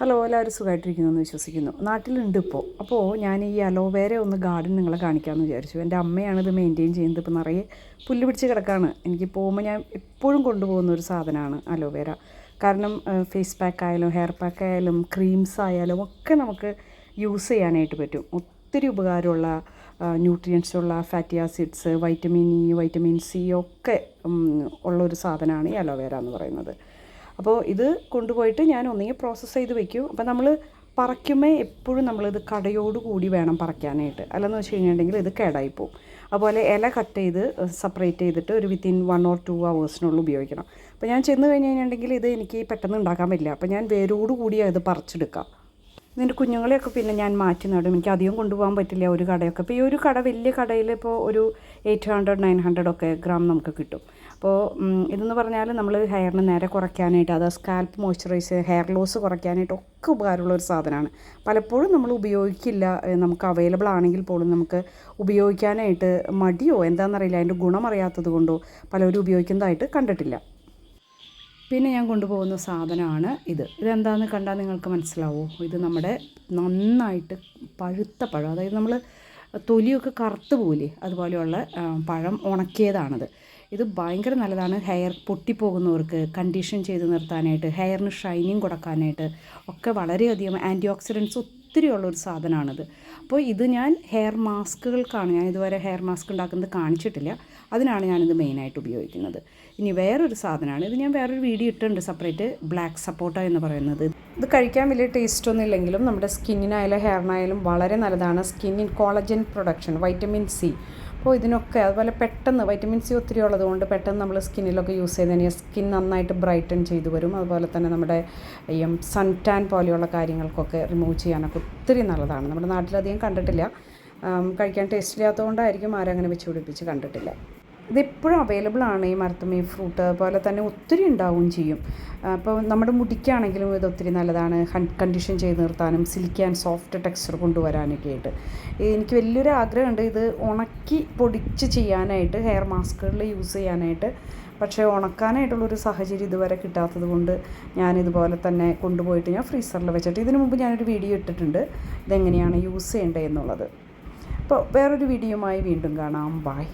Hello എല്ലാവരും സുഖമായിട്ടിരിക്കുന്നു എന്ന് വിശ്വസിക്കുന്നു. നാട്ടിലുണ്ട് ഇപ്പോൾ അപ്പോൾ ഞാൻ ഈ അലോവേര ഒന്ന് ഗാർഡൻ നിങ്ങളെ കാണിക്കാമെന്ന് വിചാരിച്ചു. എന്റെ അമ്മയാണ് ഇത് മെയിന്റെയിൻ ചെയ്യുന്നത്. ഇപ്പോൾ നിറയെ പുല്ല് പിടിച്ച് കിടക്കാണ്. എനിക്ക് പോകുമ്പോൾ ഞാൻ എപ്പോഴും കൊണ്ടുപോകുന്ന ഒരു സാധനമാണ് അലോവേര. കാരണം ഫേസ് പാക്ക് ആയാലും ഹെയർ പാക്ക് ആയാലും ക്രീംസ് ആയാലും ഒക്കെ നമുക്ക് യൂസ് ചെയ്യാനായിട്ട് പറ്റും. ഒത്തിരി ഉപകാരമുള്ള ന്യൂട്രിയൻസ് ഉള്ള fatty acids vitamin E vitamin C ഒക്കെ ഉള്ള ഉള്ളൊരു സാധനമാണ് ഈ അലോവേര എന്ന് പറയുന്നത്. അപ്പോൾ ഇത് കൊണ്ടുപോയിട്ട് ഞാൻ ഒന്നുകിൽ പ്രോസസ്സ് ചെയ്ത് വെക്കും. അപ്പോൾ നമ്മൾ പറിക്കുമ്പോൾ എപ്പോഴും നമ്മളിത് കടയോട് കൂടി വേണം പറിക്കാനായിട്ട്. അല്ലെന്ന് വെച്ച് കഴിഞ്ഞിട്ടുണ്ടെങ്കിൽ ഇത് കേടായിപ്പോവും അതുപോലെ ഇല കട്ട് ചെയ്ത് സെപ്പറേറ്റ് ചെയ്തിട്ട് ഒരു വിത്തിൻ വൺ ഓർ ടു അവേഴ്സിനുള്ളിൽ ഉപയോഗിക്കണം. അപ്പോൾ ഞാൻ ചെന്ന് കഴിഞ്ഞ് കഴിഞ്ഞിട്ടുണ്ടെങ്കിൽ ഇത് എനിക്ക് പെട്ടെന്ന് ഉണ്ടാക്കാൻ പറ്റില്ല. അപ്പോൾ ഞാൻ വേരോട് കൂടി ഇത് പറിച്ചെടുക്കാം ഇതിന്റെ കുഞ്ഞുങ്ങളെയൊക്കെ പിന്നെ ഞാൻ മാറ്റി നടും. എനിക്ക് അധികം കൊണ്ടുപോകാൻ പറ്റില്ല ഒരു കടയൊക്കെ. ഇപ്പോൾ ഈ ഒരു കട വലിയ കടയിൽ ഇപ്പോൾ ഒരു എയ്റ്റ് ഹൺഡ്രഡ് നയൻ ഹൺഡ്രഡ് ഒക്കെ ഗ്രാം നമുക്ക് കിട്ടും. അപ്പോൾ ഇതെന്ന് പറഞ്ഞാൽ നമ്മൾ ഹെയറിന് നേരെ കുറയ്ക്കാനായിട്ട് അത് സ്കാൽപ്പ് മോയ്സ്ചറൈസ് ഹെയർ ലോസ് കുറയ്ക്കാനായിട്ട് ഒക്കെ ഉപകാരമുള്ള ഒരു സാധനമാണ്. പലപ്പോഴും നമ്മൾ ഉപയോഗിക്കില്ല നമുക്ക് അവൈലബിൾ ആണെങ്കിൽ പോലും നമുക്ക് ഉപയോഗിക്കാനായിട്ട് മടിയോ എന്താണെന്നറിയില്ല അതിന്റെ ഗുണം അറിയാത്തത് കൊണ്ടോ പലരും ഉപയോഗിക്കുന്നതായിട്ട് കണ്ടിട്ടില്ല. പിന്നെ ഞാൻ കൊണ്ടുപോകുന്ന സാധനമാണ് ഇത്. ഇതെന്താണെന്ന് കണ്ടാൽ നിങ്ങൾക്ക് മനസ്സിലാവോ? ഇത് നമ്മുടെ നന്നായിട്ട് പഴുത്ത പഴം. അതായത് നമ്മൾ തൊലിയൊക്കെ കറുത്ത് പോലെ അതുപോലെയുള്ള പഴം ഉണക്കിയതാണിത്. ഇത് ഭയങ്കര നല്ലതാണ്. ഹെയർ പൊട്ടിപ്പോകുന്നവർക്ക് കണ്ടീഷൻ ചെയ്ത് നിർത്താനായിട്ട് ഹെയറിന് ഷൈനിങ് കൊടുക്കാനായിട്ട് ഒക്കെ വളരെയധികം ആന്റി ഓക്സിഡൻസ് ഒത്തിരി ഉള്ളൊരു സാധനമാണിത്. അപ്പോൾ ഇത് ഞാൻ ഹെയർ മാസ്കുകൾക്കാണ്. ഞാൻ ഇതുവരെ ഹെയർ മാസ്ക് ഉണ്ടാക്കുന്നത് കാണിച്ചിട്ടില്ല. അതിനാണ് ഞാനിത് മെയിനായിട്ട് ഉപയോഗിക്കുന്നത്. ഇനി വേറൊരു സാധനമാണ് ഇത് ഞാൻ വേറൊരു വീഡിയോ ഇട്ടിട്ടുണ്ട് സെപ്പറേറ്റ് ബ്ലാക്ക് സപ്പോട്ട എന്ന് പറയുന്നത്. ഇത് കഴിക്കാൻ വലിയ ടേസ്റ്റ് ഒന്നും ഇല്ലെങ്കിലും നമ്മുടെ സ്കിന്നിനായാലും ഹെയറിനായാലും വളരെ നല്ലതാണ്. സ്കിന്നിൻ കോളജൻ പ്രൊഡക്ഷൻ വൈറ്റമിൻ സി അപ്പോൾ ഇതിനൊക്കെ അതുപോലെ പെട്ടെന്ന് വൈറ്റമിൻ സി ഒത്തിരി ഉള്ളതുകൊണ്ട് പെട്ടെന്ന് നമ്മൾ സ്കിന്നിലൊക്കെ യൂസ് ചെയ്ത് കഴിഞ്ഞാൽ സ്കിൻ നന്നായിട്ട് ബ്രൈറ്റൺ ചെയ്തു വരും. അതുപോലെ തന്നെ നമ്മുടെ ഈ സൺ ടാൻ പോലെയുള്ള കാര്യങ്ങൾക്കൊക്കെ റിമൂവ് ചെയ്യാനൊക്കെ ഒത്തിരി നല്ലതാണ്. നമ്മുടെ നാട്ടിലധികം കണ്ടിട്ടില്ല. കഴിക്കാൻ ടേസ്റ്റ് ഇല്ലാത്തതുകൊണ്ടായിരിക്കും ആരും അങ്ങനെ വെച്ച് പിടിപ്പിച്ച് കണ്ടിട്ടില്ല. ഇതെപ്പോഴും അവൈലബിൾ ആണ് ഈ മരത്തുമീ ഫ്രൂട്ട് അതുപോലെ തന്നെ ഒത്തിരി ഉണ്ടാവുകയും ചെയ്യും. അപ്പോൾ നമ്മുടെ മുടിക്കാണെങ്കിലും ഇത് ഒത്തിരി നല്ലതാണ്. കണ്ടീഷൻ ചെയ്ത് നിർത്താനും സിൽക്കി ആൻഡ് സോഫ്റ്റ് ടെക്സ്ചർ കൊണ്ടുവരാനൊക്കെ ആയിട്ട്. എനിക്ക് വലിയൊരു ആഗ്രഹമുണ്ട് ഇത് ഉണക്കി പൊടിച്ച് ചെയ്യാനായിട്ട് ഹെയർ മാസ്കുകളിൽ യൂസ് ചെയ്യാനായിട്ട്. പക്ഷേ ഉണക്കാനായിട്ടുള്ളൊരു സാഹചര്യം ഇതുവരെ കിട്ടാത്തത് കൊണ്ട് ഞാനിതുപോലെ തന്നെ കൊണ്ടുപോയിട്ട് ഞാൻ ഫ്രീസറിൽ വെച്ചിട്ട് ഇതിനു മുമ്പ് ഞാനൊരു വീഡിയോ ഇട്ടിട്ടുണ്ട്. ഇതെങ്ങനെയാണ് യൂസ് ചെയ്യേണ്ടത് എന്നുള്ളത്. അപ്പോൾ വേറൊരു വീഡിയോയുമായി വീണ്ടും കാണാം. ബായ്